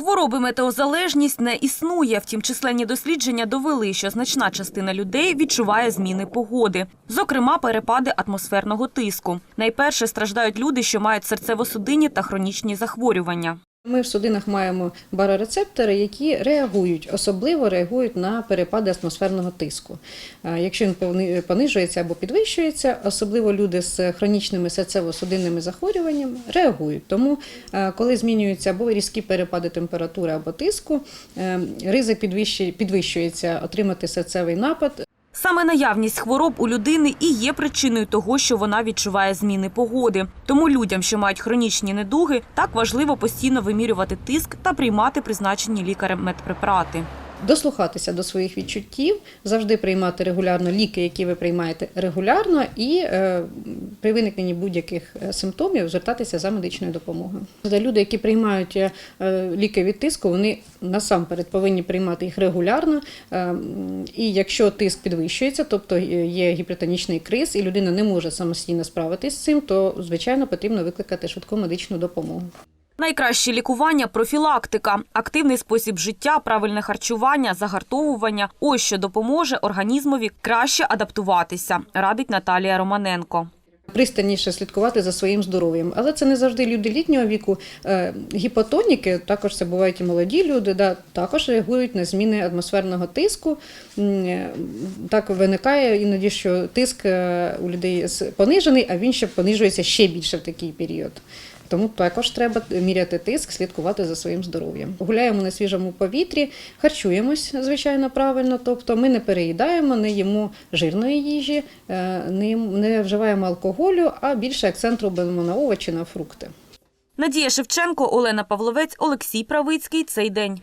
Хвороби метеозалежність не існує. Втім, численні дослідження довели, що значна частина людей відчуває зміни погоди, зокрема перепади атмосферного тиску. Найперше страждають люди, що мають серцево-судинні та хронічні захворювання. Ми в судинах маємо барорецептори, які реагують, особливо реагують на перепади атмосферного тиску. Е, Якщо він понижується або підвищується, особливо люди з хронічними серцево-судинними захворюваннями реагують. Тому, е, коли змінюються або різкі перепади температури або тиску, е, ризик підвищує- підвищується отримати серцевий напад. Саме наявність хвороб у людини і є причиною того, що вона відчуває зміни погоди. Тому людям, що мають хронічні недуги, так важливо постійно вимірювати тиск та приймати призначені лікарем медпрепарати. дослухатися до своїх відчуттів, завжди приймати регулярно ліки, які ви приймаєте регулярно, і е, при виникненні будь-яких е, симптомів звертатися за медичною допомогою. Люди, які приймають е, ліки від тиску, вони насамперед повинні приймати їх регулярно. Е, і якщо тиск підвищується, тобто е, є гіпертонічний криз, і людина не може самостійно справитись з цим, то звичайно потрібно викликати швидку медичну допомогу. Найкраще лікування профілактика, активний спосіб життя, правильне харчування, загартовування ось що допоможе організмові краще адаптуватися, радить Наталія Романенко. Пристальніше слідкувати за своїм здоров'ям, але це не завжди люди літнього віку. Е, Гіпотоніки, також це бувають і молоді люди, да, також реагують на зміни атмосферного тиску. Е, Так виникає іноді, що тиск е, у людей понижений, а він ще понижується ще більше в такий період. Тому також треба міряти тиск, слідкувати за своїм здоров'ям. Гуляємо на свіжому повітрі, харчуємось, звичайно, правильно. Тобто ми не переїдаємо, не їмо жирної їжі, е, не, не вживаємо алкоголю, а більше акцент робимо на овочі, на фрукти. Надія Шевченко, Олена Павловець, Олексій Правицький. Цей день.